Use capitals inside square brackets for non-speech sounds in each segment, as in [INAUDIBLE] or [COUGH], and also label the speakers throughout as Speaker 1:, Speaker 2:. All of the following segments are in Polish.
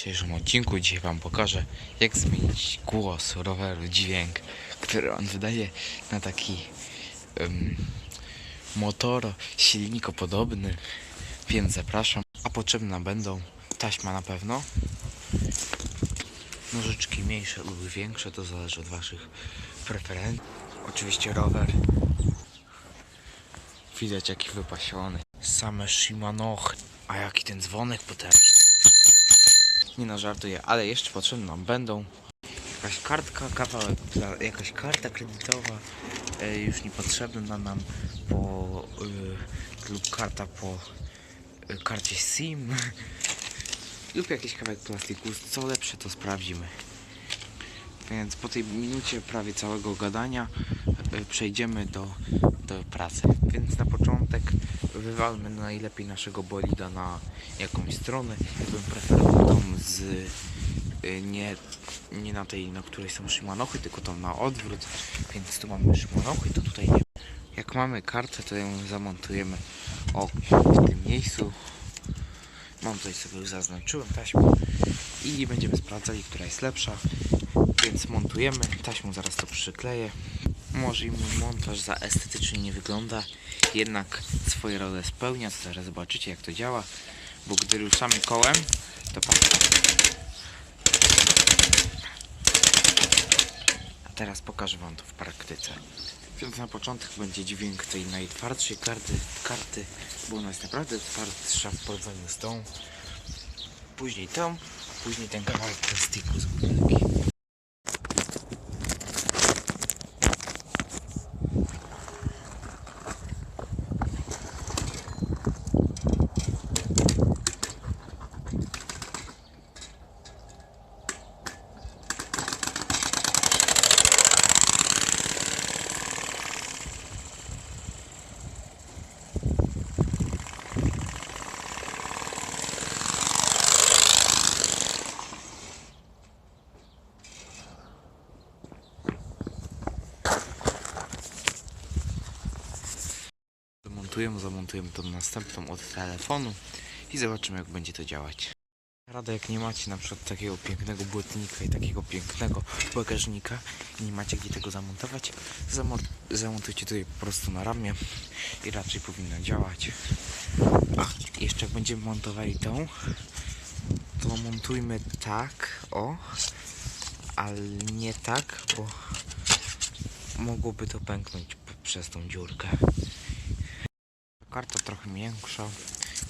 Speaker 1: dzisiejszym odcinku dzisiaj Wam pokażę, jak zmienić głos roweru, dźwięk, który on wydaje na taki um, motor silnikopodobny, więc zapraszam. A potrzebne będą taśma na pewno, nożyczki mniejsze lub większe, to zależy od Waszych preferencji. Oczywiście rower. Widać jaki wypasiony. Same Shimanochy. A jaki ten dzwonek potężny. Nie no, żartuję, ale jeszcze potrzebne nam będą jakaś kartka, kawałek, jakaś karta kredytowa, e, już niepotrzebna nam po, y, lub karta po y, karcie SIM [LAUGHS] lub jakiś kawałek plastiku, co lepsze to sprawdzimy. Więc po tej minucie prawie całego gadania y, przejdziemy do, do pracy. Więc na początek wywalmy najlepiej naszego bolida na jakąś stronę. Ja bym preferował tą z y, nie, nie na tej, na której są Shimanochy, tylko tą na odwrót. Więc tu mamy Shimanochy, to tutaj nie. Jak mamy kartę, to ją zamontujemy o, w tym miejscu. Mam tutaj sobie już zaznaczyłem taśmę i będziemy sprawdzali, która jest lepsza. Więc montujemy, taśmą zaraz to przykleję. Może i mój montaż za estetycznie nie wygląda, jednak swoje rolę spełnia, zaraz zobaczycie jak to działa, bo gdy ruszamy kołem, to patrzcie. A teraz pokażę Wam to w praktyce. Więc na początek będzie dźwięk tej najtwardszej karty, karty bo ona jest naprawdę twardsza w porównaniu z tą. Później tą, później ten kawałek plastiku z butelki. Zamontujemy, zamontujemy tą następną od telefonu i zobaczymy jak będzie to działać. Rada jak nie macie na przykład takiego pięknego błotnika i takiego pięknego bagażnika i nie macie gdzie tego zamontować, zamon- zamontujcie tutaj po prostu na ramię i raczej powinno działać. A, jeszcze jak będziemy montowali tą, to montujmy tak, o, ale nie tak, bo mogłoby to pęknąć przez tą dziurkę. Karta trochę większa,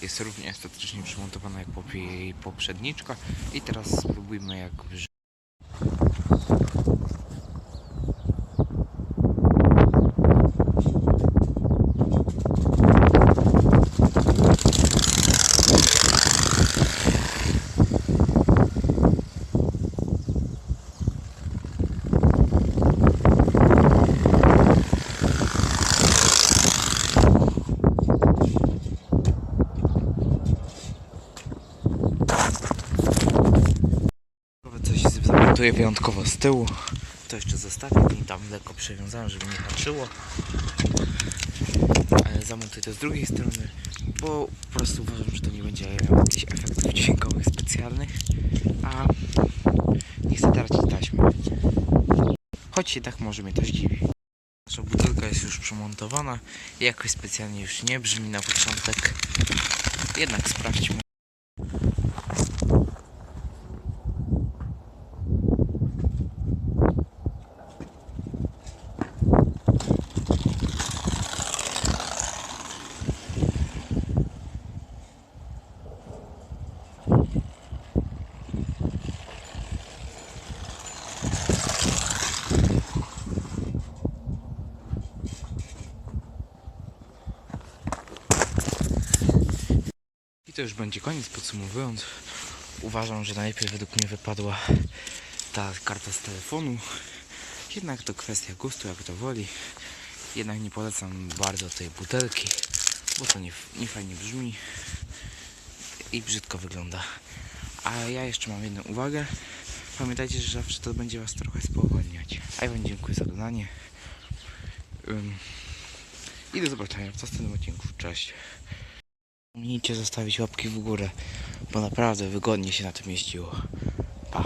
Speaker 1: jest równie estetycznie przymontowana jak poprzedniczka. I teraz spróbujmy jak brzmi. Coś zamontuję wyjątkowo z tyłu. To jeszcze zostawię i tam lekko przewiązałem, żeby nie haczyło. Ale zamontuję to z drugiej strony, bo po prostu uważam, że to nie będzie miało jakichś efektów dźwiękowych specjalnych. A nie chcę tracić taśmy. Choć jednak może mnie to zdziwi. Nasza butelka jest już przymontowana i jakoś specjalnie już nie brzmi na początek. Jednak sprawdźmy. I to już będzie koniec. Podsumowując, uważam, że najlepiej według mnie wypadła ta karta z telefonu. Jednak to kwestia gustu, jak to woli. Jednak nie polecam bardzo tej butelki, bo to nie, nie fajnie brzmi i brzydko wygląda. A ja jeszcze mam jedną uwagę. Pamiętajcie, że zawsze to będzie Was trochę spowolniać. A ja Wam dziękuję za oglądanie. Ym, I do zobaczenia w następnym odcinku. Cześć. Zapomnijcie zostawić łapki w górę. bo naprawdę wygodnie się na tym jeździło. Pa.